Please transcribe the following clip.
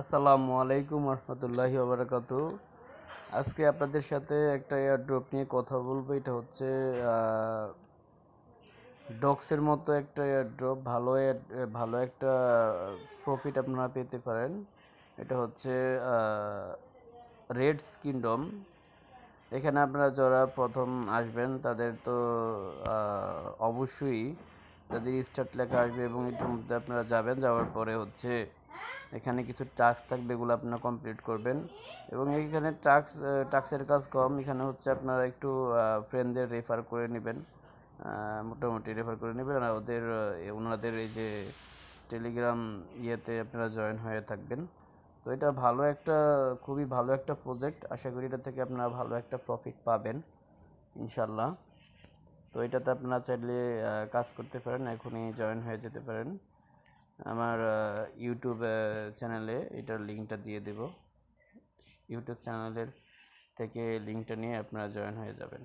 আসসালামু আলাইকুম রহমতুল্লাহি ওবরাকাত। আজকে আপনাদের সাথে একটা এয়ারড্রপ নিয়ে কথা বলব। এটা হচ্ছে ডক্সের মতো একটা এয়ারড্রপ ভালো ভালো একটা প্রফিট আপনারা পেতে পারেন। এটা হচ্ছে রেড স্কিনডম এখানে আপনারা যারা প্রথম আসবেন, তাদের তো অবশ্যই তাদের স্টার্ট লেখা আসবে এবং এটার মধ্যে আপনারা যাবেন। যাওয়ার পরে হচ্ছে এখানে কিছু টাস্ক থাকবে এগুলো আপনারা কমপ্লিট করবেন। এবং এইখানে টাস্ক টাস্কের কাজ কম। এখানে হচ্ছে আপনারা একটু ফ্রেন্ডদের রেফার করে নেবেন। মোটামুটি রেফার করে নেবেন। আর ওদের ওনাদের এই যে টেলিগ্রাম ইয়েতে আপনারা জয়েন হয়ে থাকবেন। তো এটা ভালো একটা, খুবই ভালো একটা প্রজেক্ট আশা করি এটা থেকে আপনারা ভালো একটা প্রফিট পাবেন ইনশাল্লাহ তো এটাতে আপনারা চাইলে কাজ করতে পারেন। এখনই জয়েন হয়ে যেতে পারেন। আমার ইউটিউব চ্যানেলে এটার লিঙ্কটা দিয়ে দেব। ইউটিউব চ্যানেলের থেকে লিঙ্কটা নিয়ে আপনারা জয়েন হয়ে যাবেন।